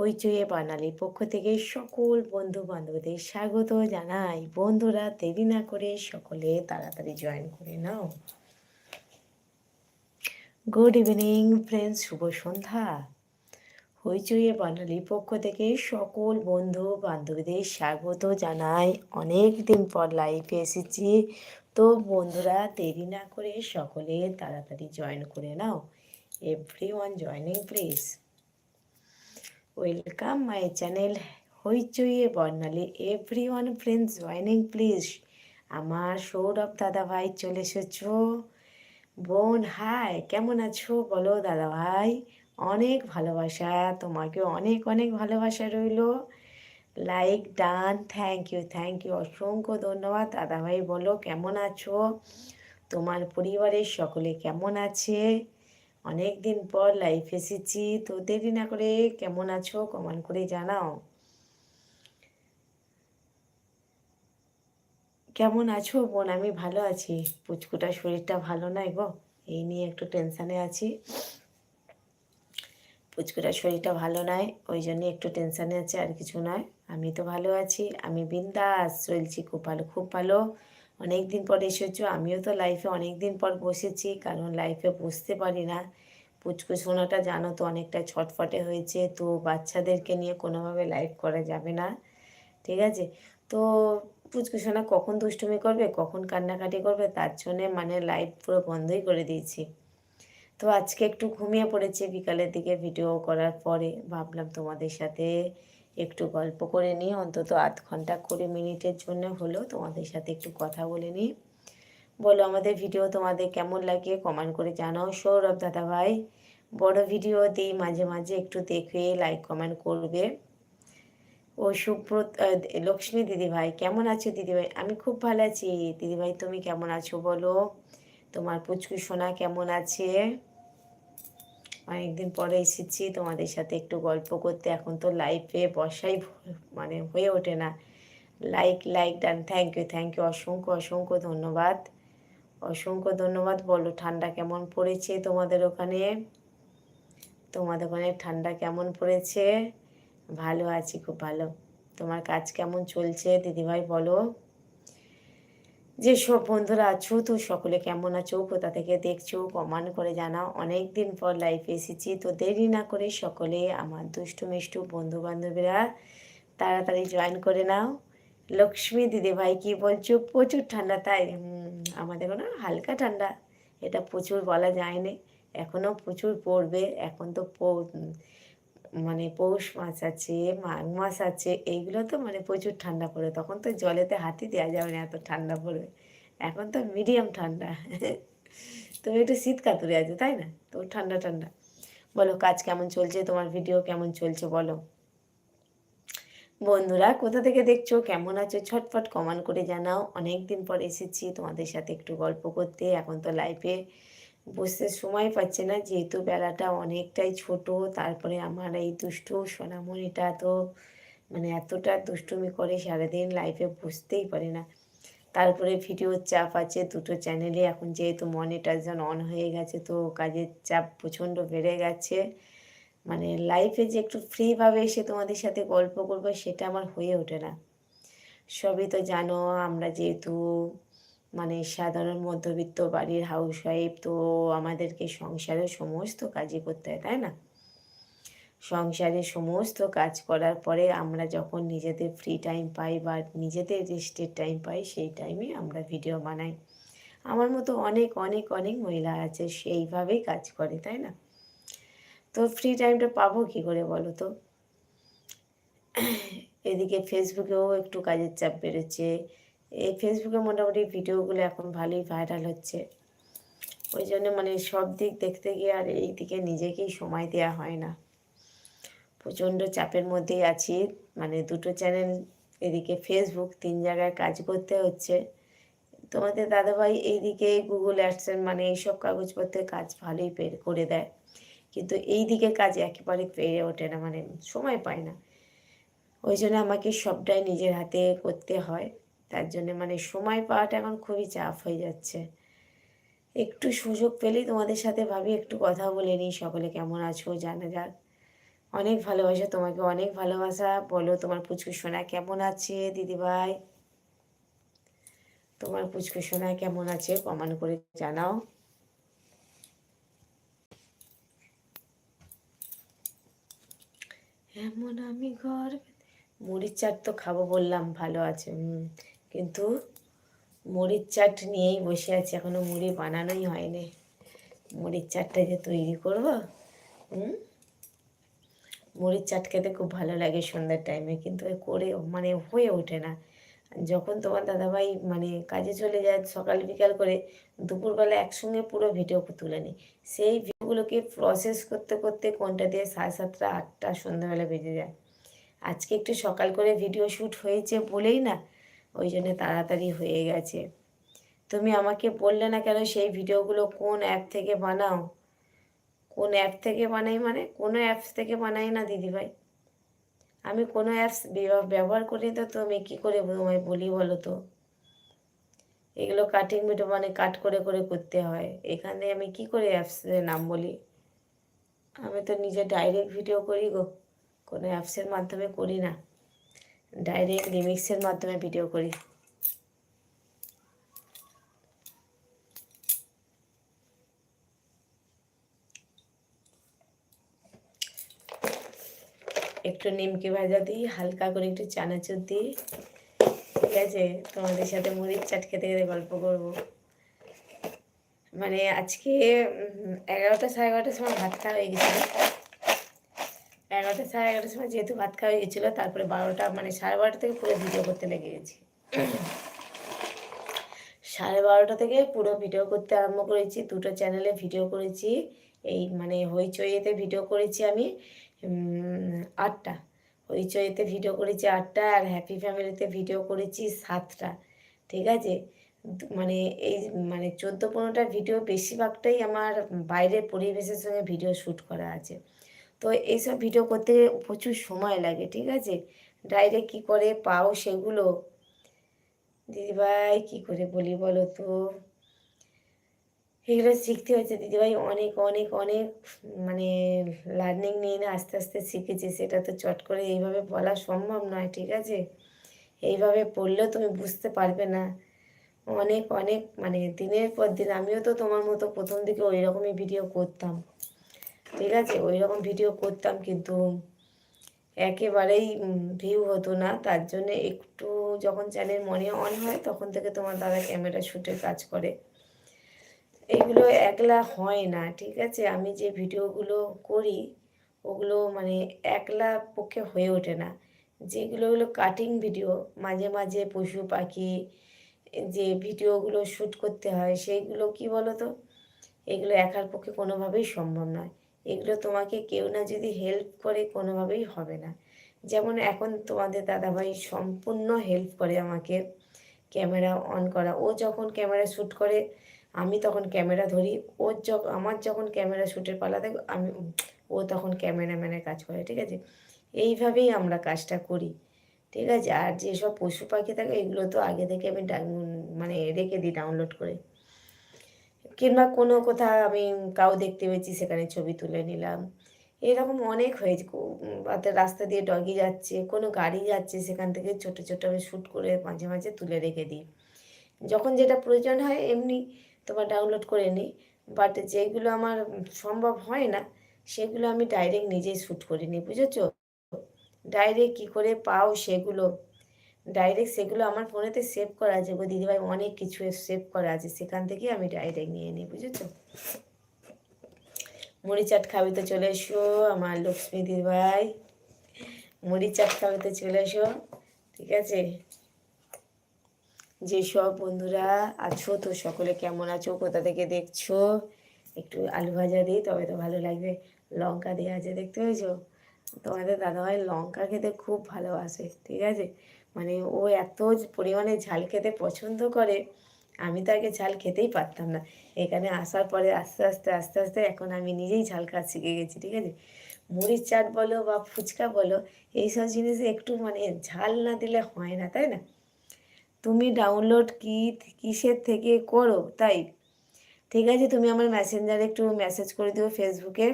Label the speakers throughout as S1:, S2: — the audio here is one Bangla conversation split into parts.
S1: হইচইয়ে বানালি পক্ষ থেকে সকল বন্ধু বান্ধবদের স্বাগত জানাই। বন্ধুরা, দেরি না করে সকলে তাড়াতাড়ি জয়েন করে নাও। গুড ইভিনিং ফ্রেন্ডস শুভ সন্ধ্যা। হইচইয়ে বানালি পক্ষ থেকে সকল বন্ধু বান্ধবীদের স্বাগত জানাই। অনেক দিন পর লাইভে এসেছি। তো বন্ধুরা, দেরি না করে সকলে তাড়াতাড়ি জয়েন করে নাও। Everyone joining please welcome my channel হইচইয়ে Barnali everyone friends joining please আমার সৌরভ দাদা ভাই চলে এসেছ বোন হাই কেমন আছো বলো দাদা ভাই অনেক ভালোবাসা তোমাকে অনেক অনেক ভালোবাসা রইল like done thank you thank you অসংখ্য ধন্যবাদ দাদা ভাই বলো কেমন আছো তোমার পরিবারের সকলে কেমন আছে অনেক দিন পর লাইফ এসেছি, তো দেরি না করে কেমন আছো কমেন্ট করে জানাও। কেমন আছো বোন? আমি ভালো আছি। পুচকুটার শরীরটা ভালো নয় গো, এই নিয়ে একটু টেনশানে আছি। পুচকুটার শরীরটা ভালো নয় ওই জন্য একটু টেনশানে আছে, আর কিছু নয়। আমি তো ভালো আছি, আমি বিন্দাস, চলছি খুব ভালো খুব ভালো। অনেক দিন পর এসেছ, আমিও তো লাইফে অনেক দিন পর বসেছি, কারণ লাইফে বসতে পারি না। পুচকু সোনাটা জানো তো অনেকটা ছটফটে হয়েছে, তো বাচ্চাদেরকে নিয়ে কোনোভাবে লাইভ করা যাবে না, ঠিক আছে? তো পুচকু সোনা কখন দুষ্টুমি করবে, কখন কান্নাকাটি করবে, তার জন্যে মানে লাইভ পুরো বন্ধই করে দিয়েছি। তো আজকে একটু ঘুমিয়ে পড়েছি, বিকালের দিকে ভিডিও করার পরে ভাবলাম তোমাদের সাথে একটু গল্প করে নিই অন্তত আধ ঘণ্টা কুড়ি মিনিটের জন্য হলেও তোমাদের সাথে একটু কথা বলে নিই। বলো আমাদের ভিডিও তোমাদের কেমন লাগে? কমেন্ট করে জানাও। সৌরভ দাদা ভাই বড় ভিডিও দিই মাঝে মাঝে, একটু দেখে লাইক কমেন্ট করবে। ও সুব্রত লক্ষ্মী দিদিভাই, কেমন আছো দিদিভাই? আমি খুব ভালো আছি। দিদিভাই, তুমি কেমন আছো বলো? তোমার পুচকু সোনা কেমন আছে? অনেকদিন পরে এসেছি তোমাদের সাথে একটু গল্প করতে। এখন তো লাইফে বসাই মানে হয়ে ওঠে না। Like like done thank you thank you অসংখ্য অসংখ্য ধন্যবাদ। অসংখ্য ধন্যবাদ। বলো, ঠান্ডা কেমন পড়েছে তোমাদের ওখানে? তোমাদের ওখানে ঠান্ডা কেমন পড়েছে? ভালো আছি, খুব ভালো। তোমার কাজ কেমন চলছে? দিদিভাই, বলো। যে সব বন্ধুরা আছো, তো সকলে কেমন আছো? কোথা থেকে দেখছ? কমেন্ট করে জানাও। অনেক দিন পর লাইফে এসেছি, তো দেরি না করে সকলে আমার দুষ্টু মিষ্টু বন্ধু বান্ধবীরা তাড়াতাড়ি জয়েন করে নাও। লক্ষ্মী দিদি ভাই, কি বলছো? প্রচুর ঠান্ডা, তাই আমাদের কোনো হালকা ঠান্ডা, এটা প্রচুর বলা যায়নি। এখনও প্রচুর পড়বে, এখন তো মানে পৌষ মাছ আছে মাঘ মাস আছে, এইগুলো তো মানে প্রচুর ঠান্ডা পড়ে। তখন তো জলেতে হাতি দেওয়া যাবে না এত ঠান্ডা পড়বে এখন তো মিডিয়াম ঠান্ডা। তো একটু শীত কাতুরে আছে, তাই না? তো ঠান্ডা ঠান্ডা। বলো, কাজ কেমন চলছে? তোমার ভিডিও কেমন চলছে, বলো। বন্ধুরা, কোথা থেকে দেখছ? কেমন আছো? ছটফট কমান করে জানাও। অনেক দিন পর এসেছি তোমাদের সাথে একটু গল্প করতে। এখন তো লাইফে বসতে সময় পাচ্ছে না, যেহেতু বেলাটা অনেকটাই ছোট, তারপরে আমার এই দুষ্টু সোনামণিটা তো মানে এতটা দুষ্টুমি করে সারাদিন লাইফে বসতেই পারে না। তারপরে ভিডিওর চাপ আছে, দুটো চ্যানেলে এখন যেহেতু মনিটাইজেশন অন হয়ে গেছে, তো কাজের চাপ প্রচণ্ড বেড়ে গেছে। মানে লাইফে যে একটু ফ্রিভাবে এসে তোমাদের সাথে গল্প করব, সেটা আমার হয়ে ওঠে না। সবই তো জানো, আমরা যেহেতু মানে সাধারণ মধ্যবিত্ত বাড়ির হাউস ওয়াইফ তো আমাদেরকে সংসারের সমস্ত কাজই করতে হয়, তাই না? সংসারে সমস্ত কাজ করার পরে আমরা যখন নিজেদের ফ্রি টাইম পাই বা নিজেদের রেস্টের টাইম পাই, সেই টাইমে আমরা ভিডিও বানাই। আমার মতো অনেক অনেক অনেক মহিলা আছে, সেইভাবেই কাজ করে, তাই না? তো ফ্রি টাইমটা পাবো কী করে বলো তো? এদিকে ফেসবুকেও একটু কাজের চাপ বেড়েছে এই ফেসবুকে মোটামুটি ভিডিওগুলো এখন ভালোই ভাইরাল হচ্ছে। ওই জন্য মানে সব দিক দেখতে গিয়ে আর এই দিকে নিজেকেই সময় দেওয়া হয় না। প্রচণ্ড চাপের মধ্যেই আছি। মানে দুটো চ্যানেল এদিকে ফেসবুক তিন জায়গায় কাজ করতে হচ্ছে। তোমাদের দাদাভাই এইদিকে গুগল অ্যাডসেন মানে এইসব কাগজপত্রের কাজ ভালোই পের করে দেয়। কিন্তু এই দিকে কাজ একেবারে পেরে ওঠে না মানে সময় পায় না। ওই জন্য আমাকে সবটাই নিজের হাতে করতে হয়। তার জন্য মানে সময় পাওয়াটা এখন খুবই চাপ হয়ে যাচ্ছে। একটু সুযোগ পেলেই তোমাদের সাথে ভাবি, একটু কথা বলে নিই। সকলে কেমন আছো? জানা যাক। অনেক ভালোবাসা তোমাকে, অনেক ভালোবাসা। বলো তোমার পুচকু সোনা কেমন আছে? দিদিভাই? তোমার পুচকু সোনা কেমন আছে? কমান করে জানাও। এমন আমি ঘর মুড়ির চাট তো খাব বললাম, ভালো আছে। হুম কিন্তু মুড়ির চাট নিয়েই বসে আছি, এখনও মুড়ি বানানোই হয়নি। মুড়ির চাটটা যে তৈরি করব, হুম? মুড়ির চাট খেতে খুব ভালো লাগে সন্ধ্যার টাইমে কিন্তু করে মানে হয়ে ওঠে না। যখন তোমার দাদাভাই মানে কাজে চলে যায় সকাল বিকাল করে, দুপুরবেলা একসঙ্গে পুরো ভিডিও তুলে নিই সেই ভিডিওগুলোকে প্রসেস করতে করতে কোনটা দিয়ে সাড়ে সাতটা, আটটা, সন্ধ্যাবেলা বেজে যায়। আজকে একটু সকাল করে ভিডিও শ্যুট হয়েছে বলেই না ওই জন্য তাড়াতাড়ি হয়ে গেছে। তুমি আমাকে বললে না কেন সেই ভিডিওগুলো কোন অ্যাপ থেকে বানাও? কোন অ্যাপ থেকে বানাই মানে? কোনো অ্যাপস থেকে বানাই না, দিদিভাই? আমি কোনো অ্যাপস ব্যবহার করি তো তুমি কী করে তোমায় বলি বলো তো? এগুলো কাটিং ভিডিও মানে কাট করে করে করতে হয়। এখানে আমি কি করে অ্যাপসের নাম বলি? আমি তো নিজে ডাইরেক্ট ভিডিও করি গো। কোনো অ্যাপসের মাধ্যমে করি না। ডাইরেক্ট রিমিক্সের মাধ্যমে ভিডিও করি। একটু নিমকি ভাজা দিই, হালকা করে একটু চানাচুর দিই। ঠিক আছে? তোমাদের সাথে মুড়ির চাট খেতে খেতে গল্প করব। মানে আজকে এগারোটা সাড়ে এগারোটার সময় ভাত খাওয়া হয়ে গেছিল। এগারোটা সাড়ে এগারোটার সময় যেহেতু ভাত খাওয়া হয়ে তারপরে বারোটা মানে সাড়ে বারোটা থেকে পুরো ভিডিও করতে লেগে গেছি। সাড়ে বারোটা থেকে পুরো ভিডিও করতে আরম্ভ করেছি, দুটো চ্যানেলে ভিডিও করেছি, এই মানে হইচইতে ভিডিও করেছি আমি আটটা। হইচইতে ভিডিও করেছি আটটা আর হ্যাপি ফ্যামিলিতে ভিডিও করেছি সাতটা, ঠিক আছে? মানে এই মানে চোদ্দ পনেরোটা ভিডিও বেশিরভাগটাই আমার বাইরের পরিবেশের সঙ্গে ভিডিও শ্যুট করা আছে। তো এইসব ভিডিও করতে প্রচুর সময় লাগে, ঠিক আছে? ডাইরেক্ট কী করে পাও সেগুলো? দিদিভাই কী করে বলি বলো তো? এগুলো শিখতে হয়েছে দিদিভাই অনেক অনেক অনেক মানে লার্নিং নিয়ে না আস্তে আস্তে শিখেছি। সেটা তো চট করে এইভাবে বলা সম্ভব নয়, ঠিক আছে? এইভাবে পড়লেও তুমি বুঝতে পারবে না। অনেক অনেক মানে দিনের পর দিন আমিও তো তোমার মতো প্রথম দিকে ওই রকমই ভিডিও করতাম। ঠিক আছে ওই রকম ভিডিও করতাম কিন্তু একেবারেই ভিউ হতো না। তার জন্য একটু যখন চ্যানেল মনে অন হয়, তখন থেকে তোমার দাদা ক্যামেরা শ্যুটের কাজ করে। এগুলো একলা হয় না, ঠিক আছে? আমি যে ভিডিওগুলো করি, ওগুলো মানে একলা পক্ষে হয়ে ওঠে না। যেগুলো হলো কাটিং ভিডিও মাঝে মাঝে পশু পাখি, যে ভিডিওগুলো শ্যুট করতে হয়, সেইগুলো কি বলো তো এগুলো একার পক্ষে কোনোভাবেই সম্ভব নয়। এগুলো তোমাকে কেউ না যদি হেল্প করে কোনোভাবেই হবে না। যেমন এখন তোমাদের দাদাভাই সম্পূর্ণ হেল্প করে আমাকে ক্যামেরা অন করা। ও যখন ক্যামেরা শ্যুট করে, আমি তখন ক্যামেরা ধরি। ওর যখন আমার যখন ক্যামেরা শ্যুটের পালা দেখ, আমি, ও তখন ক্যামেরাম্যানের কাজ করে, ঠিক আছে? এইভাবেই আমরা কাজটা করি, ঠিক আছে? আর যেসব পশু পাখি থাকে, এগুলো তো আগে থেকে আমি মানে রেখে দিই ডাউনলোড করে। কিংবা কোনো কোথাও আমি কাউ দেখতে পেয়েছি, সেখানে ছবি তুলে নিলাম। এরকম অনেক হয়েছে। রাস্তা দিয়ে ডগি যাচ্ছে, কোনো গাড়ি যাচ্ছে, সেখান থেকে ছোট ছোট আমি শ্যুট করে মাঝে মাঝে তুলে রেখে দিই। যখন যেটা প্রয়োজন হয় এমনি তোমার ডাউনলোড করে নিই। বাট যেগুলো আমার সম্ভব হয় না, সেগুলো আমি ডাইরেক্ট নিজেই শ্যুট করে নিই, বুঝেছ? ডাইরেক্ট কী করে পাও সেগুলো ডাইরেক্ট সেগুলো আমার ফোনেতে সেভ করা আছে। গো দিদিভাই অনেক কিছু সেভ করা আছে। সেখান থেকে আমি ডাইরেক্ট নিয়ে নিই, বুঝেছ? মুড়ি চাট খাবে খাবিতে চলে এসো, আমার লক্ষ্মী দিদিভাই। মুড়ি চাট খাবে খাবিতে চলে এসো, ঠিক আছে? যেসব বন্ধুরা আছো তো সকলে কেমন আছো, কোথা থেকে দেখছ? একটু আলু ভাজা দিই, তবে তো ভালো লাগবে। লঙ্কা দেওয়া আছে, দেখতে পেয়েছ? তোমাদের দাদাভাই লঙ্কা খেতে খুব ভালোবাসে, ঠিক আছে? মানে ও এত পরিমাণে ঝাল খেতে পছন্দ করে, আমি তো আগে ঝাল খেতেই পারতাম না। এখানে আসার পরে আস্তে আস্তে আস্তে আস্তে এখন আমি নিজেই ঝাল খাওয়া শিখে গেছি, ঠিক আছে? মুড়ির চাট বলো বা ফুচকা বলো, এইসব জিনিসে একটু মানে ঝাল না দিলে হয় না, তাই না? তুমি ডাউনলোড কি, কিসের থেকে করো, তাই? ঠিক আছে, তুমি আমার মেসেঞ্জারে একটু মেসেজ করে দিও ফেসবুকে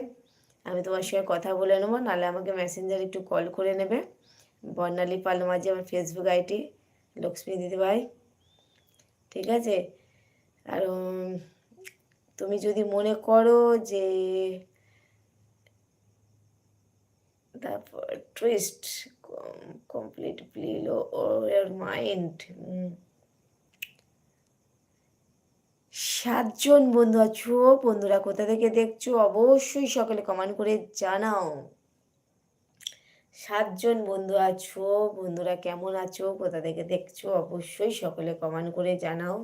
S1: আমি তোমার সঙ্গে কথা বলে নেব, নাহলে আমাকে মেসেঞ্জার একটু কল করে নেবে। বর্ণালী পাল মাঝি আমার ফেসবুক আইডি লক্ষ্মী দিদিভাই ঠিক আছে? আর তুমি যদি মনে করো যে, তারপর টুইস্ট প্লিল ওর মাইন্ড সাতজন বন্ধু আছো, বন্ধুরা কোথা থেকে দেখছ? অবশ্যই সকলে কমেন্ট করে জানাও। সাতজন বন্ধু আছো, বন্ধুরা কেমন আছো, কোথা থেকে দেখছ অবশ্যই সকলে কমেন্ট করে জানাও।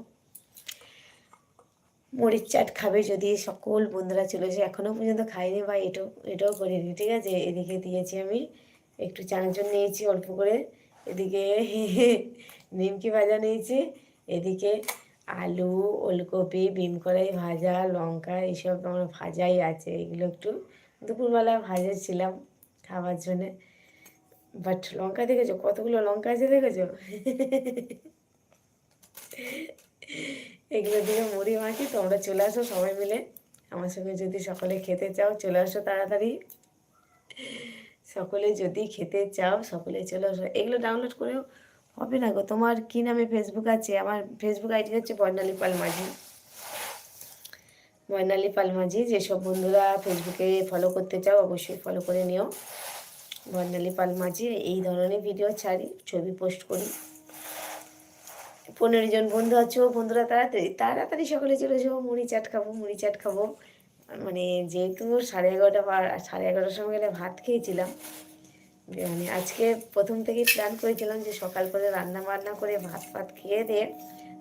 S1: মরিচ চাট খাবে যদি সকল বন্ধুরা চলে এসে এখনও পর্যন্ত খাইনি বা এটাও এটাও করিনি, ঠিক আছে? এদিকে দিয়েছি আমি, একটু চানাচুর নিয়েছি অল্প করে, এদিকে নিমকি ভাজা নিয়েছি, এদিকে আলু, ওলকপি বিম কড়াই ভাজা, লঙ্কা এইসব আমার ভাজাই আছে, এগুলো একটু দুপুরবেলা ভাজা ছিলাম খাবার জন্যে। বাট লঙ্কা দেখেছ? কতগুলো লঙ্কা আছে দেখেছ? এগুলো দিয়ে মুড়ি মাখি, তোমরা চলে আসো সবাই মিলে। আমার সঙ্গে যদি সকলে খেতে চাও, চলে আসো তাড়াতাড়ি। সকলে যদি খেতে চাও, সকলে চলে আসো। এগুলো ডাউনলোড করেও হবে না গো। তোমার কি নামে ফেসবুক আছে? আমার ফেসবুক আইডি হচ্ছে বর্ণালী পাল মাঝি বর্ণালী পাল মাঝি যেসব বন্ধুরা ফেসবুকে ফলো করতে চাও, অবশ্যই ফলো করে নিও। বর্ণালী পাল মাঝি এই ধরনের ভিডিও ছাড়ি, ছবি পোস্ট করি। পনেরো জন বন্ধু আছো, বন্ধুরা তাড়াতাড়ি তাড়াতাড়ি সকালে চলে যাব মুড়ি চাট খাব, মুড়ি চাট খাব। মানে যেহেতু সাড়ে এগারোটা বা, সাড়ে এগারোটার সময় গেলে ভাত খেয়েছিলাম মানে আজকে প্রথম থেকেই প্ল্যান করেছিলাম যে সকাল করে রান্না বান্না করে ভাত ফাত খেয়ে দিয়ে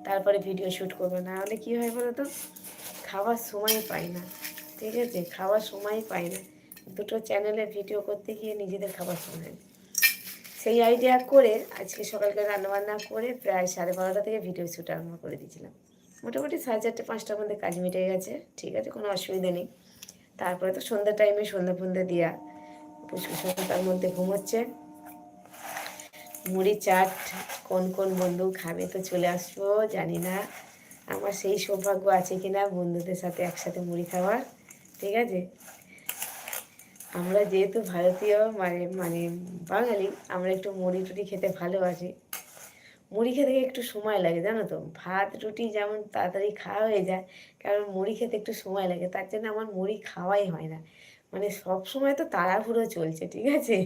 S1: তারপরে ভিডিও শ্যুট করব। না হলে কী হয় বলো তো? খাওয়ার সময় পাই না, ঠিক আছে? খাওয়ার সময় পাই না। দুটো চ্যানেলে ভিডিও করতে গিয়ে নিজেদের খাবার নেই। সেই আইডিয়া করে আজকে সকালকে রান্নাবান্না করে প্রায় সাড়ে বারোটা থেকে ভিডিও শ্যুট আরম্ভ করে দিয়েছিলাম। মোটামুটি সাড়ে চারটে, পাঁচটার মধ্যে কাজ মিটে গেছে, ঠিক আছে, কোনো অসুবিধা নেই। তারপরে তো সন্ধ্যা টাইমে সন্ধ্যা ফন্ধ্যা দিয়া পুষ্কুসা তার মধ্যে ঘুমোচ্ছে। মুড়ি, চাট, কোন কোন বন্ধু খাবে তো চলে আসব, জানি না। আমার সেই সৌভাগ্য আছে কিনা বন্ধুদের সাথে একসাথে মুড়ি খাওয়ার, ঠিক আছে? আমরা যেহেতু ভারতীয় মানে মানে বাঙালি, আমরা একটু মুড়ি টুড়ি খেতে ভালোবাসি। মুড়ি খেতে একটু সময় লাগে, জানো তো? ভাত, রুটি যেমন তাড়াতাড়ি খাওয়া হয়ে যায়, কারণ মুড়ি খেতে একটু সময় লাগে, তার জন্য আমার মুড়ি খাওয়াই হয় না। মানে সব সময় তো তাড়াহুড়ো চলছে, ঠিক আছে?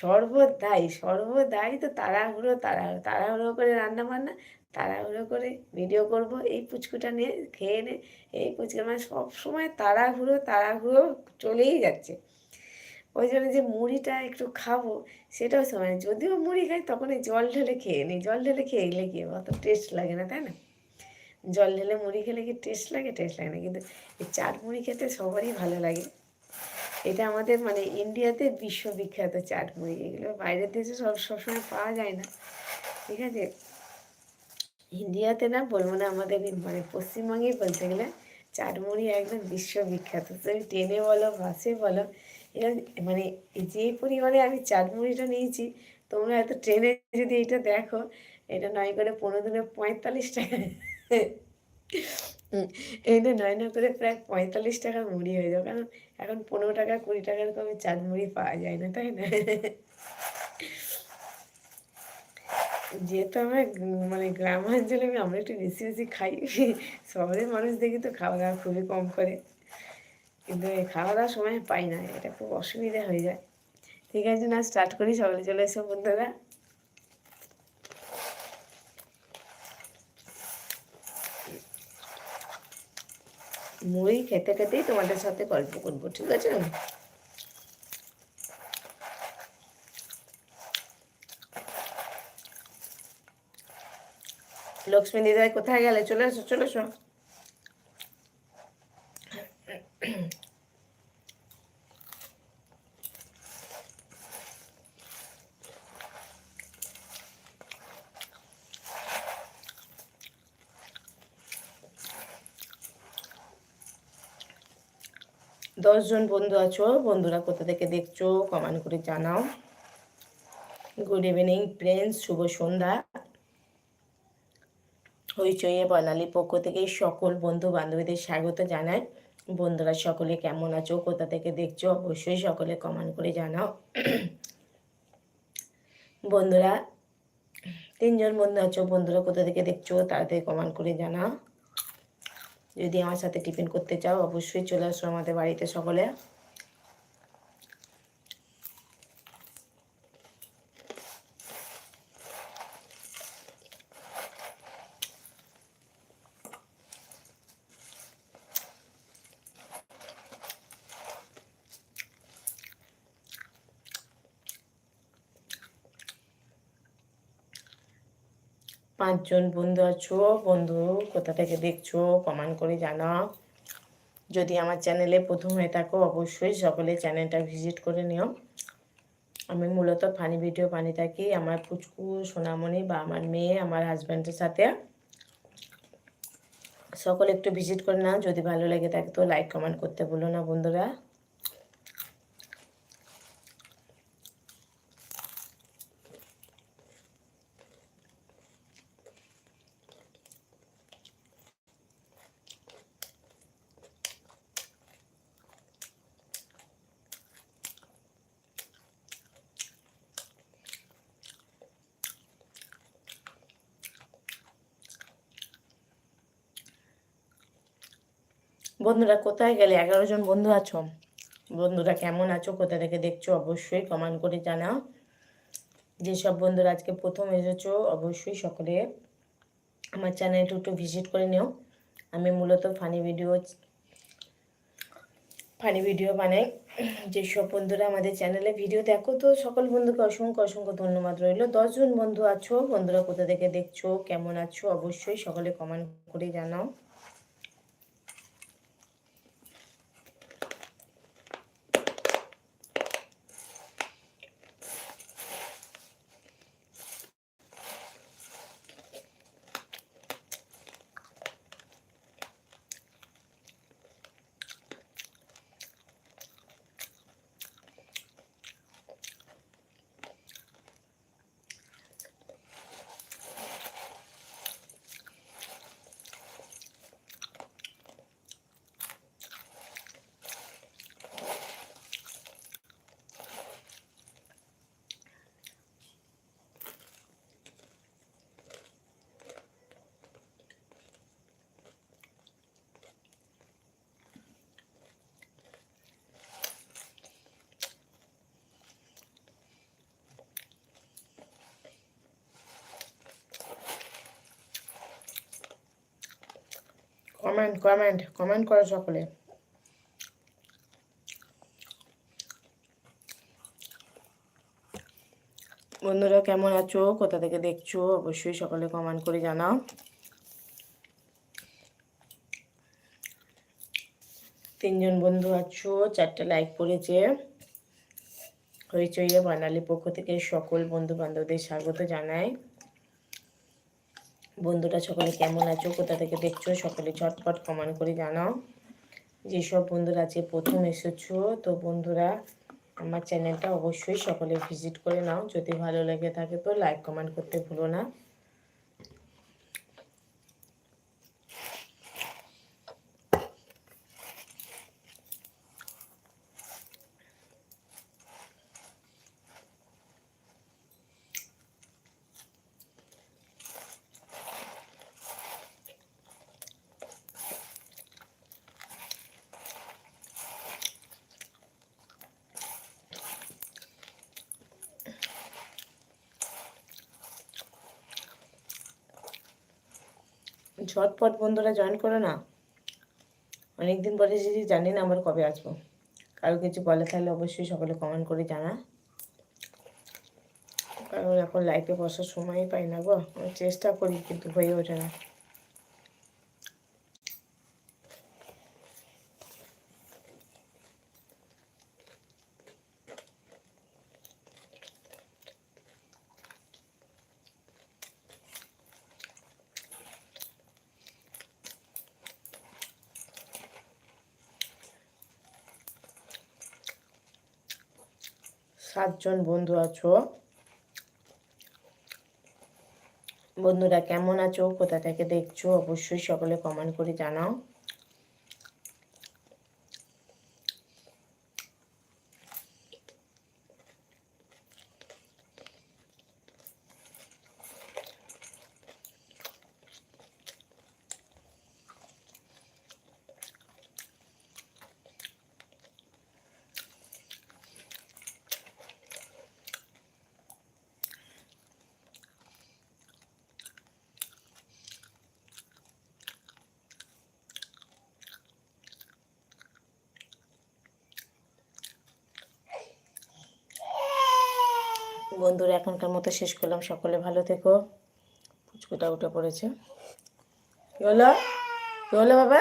S1: সর্বদাই সর্বদাই তো তাড়াহুড়ো তাড়াহুড়ো তাড়াহুড়ো করে রান্না বান্না তাড়াহুড়ো করে ভিডিও করব, এই পুচকুটা নিয়ে খেয়ে নে, এই পুচকা মানে সব সময় তাড়াহুড়ো তাড়াহুড়ো চলেই যাচ্ছে। ওই জন্য যে মুড়িটা একটু খাব, সেটাও সময়। যদিও মুড়ি খাই তখন এই জল ঢেলে খেয়ে নিই। জল ঢেলে খেয়ে গেলে কি অত টেস্ট লাগে না, তাই না? জল ঢেলে মুড়ি খেলে কি টেস্ট লাগে? টেস্ট লাগে না। কিন্তু এই চাট মুড়ি খেতে সবারই ভালো লাগে। এটা আমাদের মানে ইন্ডিয়াতে বিশ্ববিখ্যাত চাট মুড়ি। এগুলো বাইরের দেশে সব সবসময় পাওয়া যায় না। ঠিক আছে? ইন্ডিয়াতে না বলব না, আমাদের মানে পশ্চিমবঙ্গেই বলতে গেলে চাট মুড়ি একদম বিশ্ববিখ্যাত। তুমি ট্রেনে বলো, বাসে বলো, এরা মানে যে পরিমাণে আমি চাট মুড়িটা নিয়েছি, তোমরা এত ট্রেনে যদি এটা দেখো, এটা নয় করে পনেরো দিনে পঁয়তাল্লিশ টাকা। এটা নয় নয় করে প্রায় পঁয়তাল্লিশ টাকা মুড়ি হয়ে যাবে, কারণ এখন পনেরো টাকা কুড়ি টাকার কমে চাট পাওয়া যায় না, তাই না? যেহেতু আমরা মানে গ্রামাঞ্চলে আমি- আমরা একটু বেশি বেশি খাই, শহরের মানুষ দেখি তো খাওয়া দাওয়া খুবই কম করে। কিন্তু খাওয়া দাওয়ার সময় পাই না, এটা খুব অসুবিধা হয়ে যায়। ঠিক আছে না স্টার্ট করি, সকালে চলে এসো বন্ধুরা। মুড়ি খেতে খেতেই তোমাদের সাথে গল্প করব, ঠিক আছে? লক্ষ্মী দিদাই কোথায় গেলে? চলে এসো চলে এসো। দশজন বন্ধু আছো, বন্ধুরা কোথা থেকে দেখছ কমেন্ট করে জানাও। গুড ইভিনিং ফ্রেন্ডস শুভ সন্ধ্যা। হইচইয়ে বর্ণালী পক্ষ থেকে সকল বন্ধু বান্ধবীদের স্বাগত জানাই। বন্ধুরা, সকলে কেমন আছো? কোথা থেকে দেখছ? অবশ্যই সকলে কমেন্ট করে জানাও। বন্ধুরা, তিনজন বন্ধু আছো, বন্ধুরা কোথা থেকে দেখছ? তাড়াতাড়ি কমেন্ট করে জানাও। যদি আমার সাথে টিফিন করতে চাও, অবশ্যই চলে আসো আমাদের বাড়িতে সকলে। পাঁচজন বন্ধু আছো, বন্ধু কোথা থেকে দেখছ কমেন্ট করে জানাও। যদি আমার চ্যানেলে প্রথম হয়ে থাকো অবশ্যই সকলে চ্যানেলটা ভিজিট করে নিও। আমি মূলত ফানি ভিডিও পানি থাকি, আমার পুচকু, সোনামণি বা আমার মেয়ে, আমার হাজব্যান্ডের সাথে। সকলে একটু ভিজিট করে নাও, যদি ভালো লেগে থাকে তো লাইক কমেন্ট করতে বলো না বন্ধুরা। বন্ধুরা, কোথায় গেলে? এগারো জন বন্ধু আছো? বন্ধুরা, কেমন আছো? কোথা থেকে দেখছ? অবশ্যই কমেন্ট করে জানাও। যেসব বন্ধুরা আজকে প্রথম এসেছ, অবশ্যই সকলে আমার চ্যানেলটা একটু ভিজিট করে নিও। আমি মূলত ফানি ভিডিও ফানি ভিডিও বানাই। যেসব বন্ধুরা আমাদের চ্যানেলে ভিডিও দেখো, তো সকল বন্ধুকে অসংখ্য অসংখ্য ধন্যবাদ রইল। দশজন বন্ধু আছো, বন্ধুরা কোথা থেকে দেখছ, কেমন আছো? অবশ্যই সকলে কমেন্ট করে জানাও। কমেন্ট কমেন্ট কমেন্ট করো সকলে। বন্ধুরা, কেমন আছো? কোথা থেকে দেখছ? অবশ্যই সকলে কমেন্ট করে জানাও। তিনজন বন্ধু আছো, চারটে লাইক করেছে। হইচইয়ে বাঙালি পক্ষ থেকে সকল বন্ধু বান্ধবদের স্বাগত জানাই। বন্ধুরা, সকলে কেমন আছো? কোথা থেকে দেখছ? সকলে ঝটপট কমান করে জানাও। যেসব বন্ধুরা আছে প্রথম এসেছ, তো বন্ধুরা, আমার চ্যানেলটা অবশ্যই সকলে ভিজিট করে নাও। যদি ভালো লেগে থাকে তো লাইক কমেন্ট করতে ভুলো না। ঝটপট বন্ধুরা জয়েন করো না। অনেকদিন পরে এসেছি জানি না আবার কবে আসব। কারও কিছু বলে তাহলে অবশ্যই সকলে কমেন্ট করে জানা। কারণ এখন লাইফে বসার সময়ই পাই না গো। চেষ্টা করি কিন্তু হয়ে ওঠে না। সাতজন বন্ধু আছো? বন্ধুরা কেমন আছো? কোথা থেকে দেখছ? অবশ্যই সকলে কমেন্ট করে জানাও। বন্ধুরা, এখনকার মতো শেষ করলাম। সকলে ভালো থেকো। পুচকুটা উঠে পড়েছে। কি হলো? কি হলো বাবা?